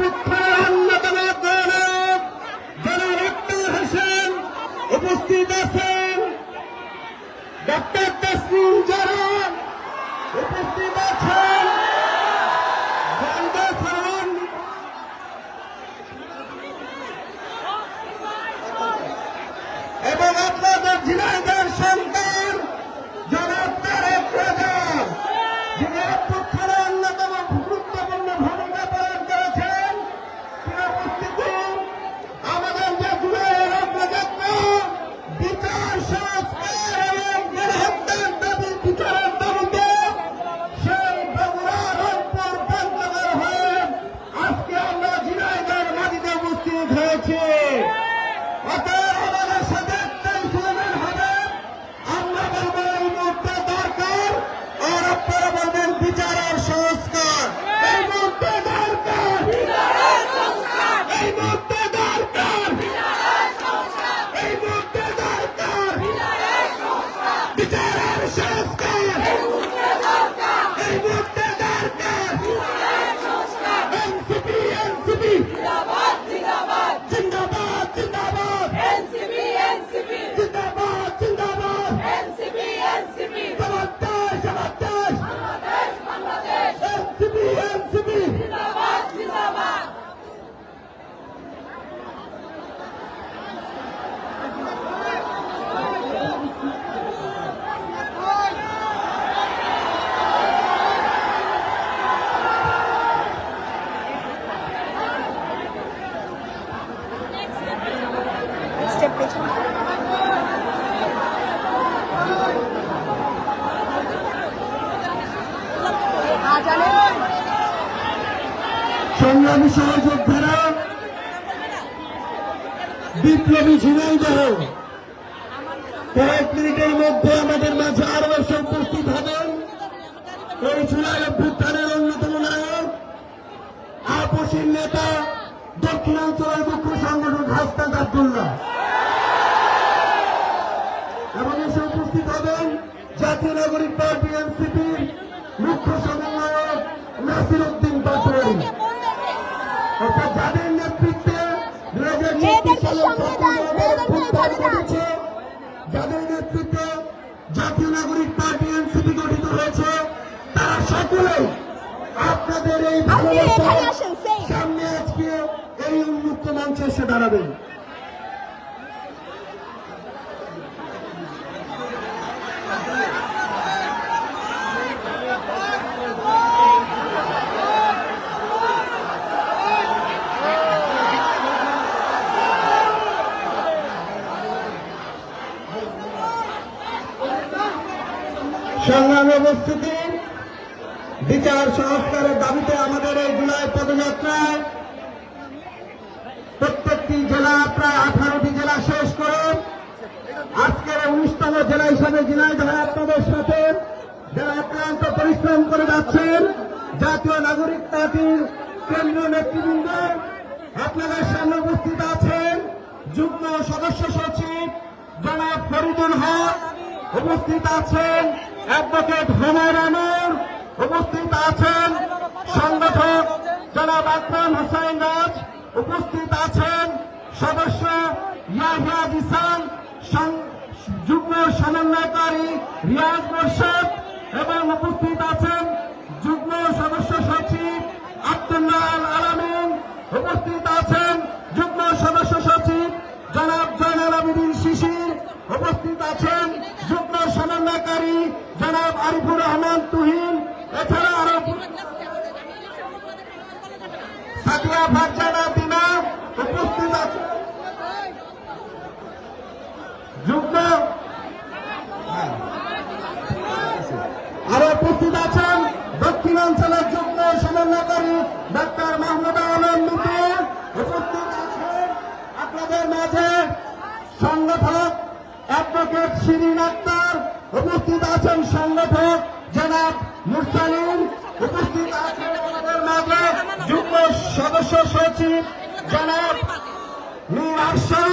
পক্ষের অন্যতম গৌরব জনাব উপস্থিত আছেন। ডক্টর তসলিম জারান উপস্থিত আছেন। সংগ্রামী সহযোদ্ধারা, বিপ্লবী ঝিনাইদহ কয়েক মিনিটের মধ্যে আমাদের মাঝে আরও এসে উপস্থিত হবেন। এই জুলাই অভ্যুত্থানের অন্যতম নায়ক আপসীর নেতা, দক্ষিণাঞ্চলের মুখ্য সংগঠন হাসনাত আবদুল্লাহ। এবং এসে উপস্থিত হবেন জাতীয় নাগরিক পার্টি সমন্বয়ক নাসির উদ্দিন পাটোয়ারি অর্থাৎ যাদের নেতৃত্বে দুই হাজার চব্বিশ সালে অভ্যুত্থান ঘটেছে যাদের নেতৃত্বে জাতীয় নাগরিক পার্টি এনসিপি গঠিত হয়েছে তারা সকলেই আপনাদের এই সেই। সামনে আজকে এই উন্মুক্ত মঞ্চে এসে দাঁড়াবেন সংগ্রামী উপস্থিতি বিচার সংস্কারের দাবিতে আমাদের এই জুলাই পদযাত্রায় প্রত্যেকটি জেলা প্রায় আঠারোটি জেলা শেষ করে আজকের উনিশতম জেলা হিসাবে জেলায় ঝিনাইদহ আপনাদের সাথে যারা আক্রান্ত পরিশ্রম করে যাচ্ছেন, জাতীয় নাগরিক পার্টির কেন্দ্রীয় নেতৃবৃন্দ, আপনাদের সামনে উপস্থিত আছেন যুগ্ম সদস্য সচিব জনাব ফরিদুল হক। উপস্থিত আছেন অ্যাডভোকেট হুমায়ুন আমির উপস্থিত আছেন। সংগঠক জনাব আকরাম হোসাইন রাজ উপস্থিত আছেন। সদস্য ইয়াহিয়া জিসান, সং- যুগ্ম সমন্বয়কারী রিয়াজ মোর্শেদ এবং উপস্থিত আছেন যুগ্ম সদস্য সচিব আব্দুল্লাহ আল আলামিন উপস্থিত আছেন যুগ্ম সদস্য সচিব জনাব জয়নাল আবিদিন শিশির উপস্থিত আছেন যুগ্ম সমন্বয়কারী জনাব আরিফুর রহমান তুহিন, এছাড়া আরও সাদিয়া ফারজানা দিনা উপস্থিত আছেন যুগ্ম আরও উপস্থিত আছেন দক্ষিণাঞ্চলের যুগ্ম সমন্বয়কারী ডাক্তার মাহমুদ আলম মিতু উপস্থিত আছেন আপনাদের মাঝে সংগঠক অ্যাডভোকেট শিরিন আক্তার উপস্থিত আছেন সংগঠক জনাব মুরসালিম উপস্থিত আছেন আমাদের মাঝে যুগ্ম সদস্য সচিব জনাব মীর আরশাদ।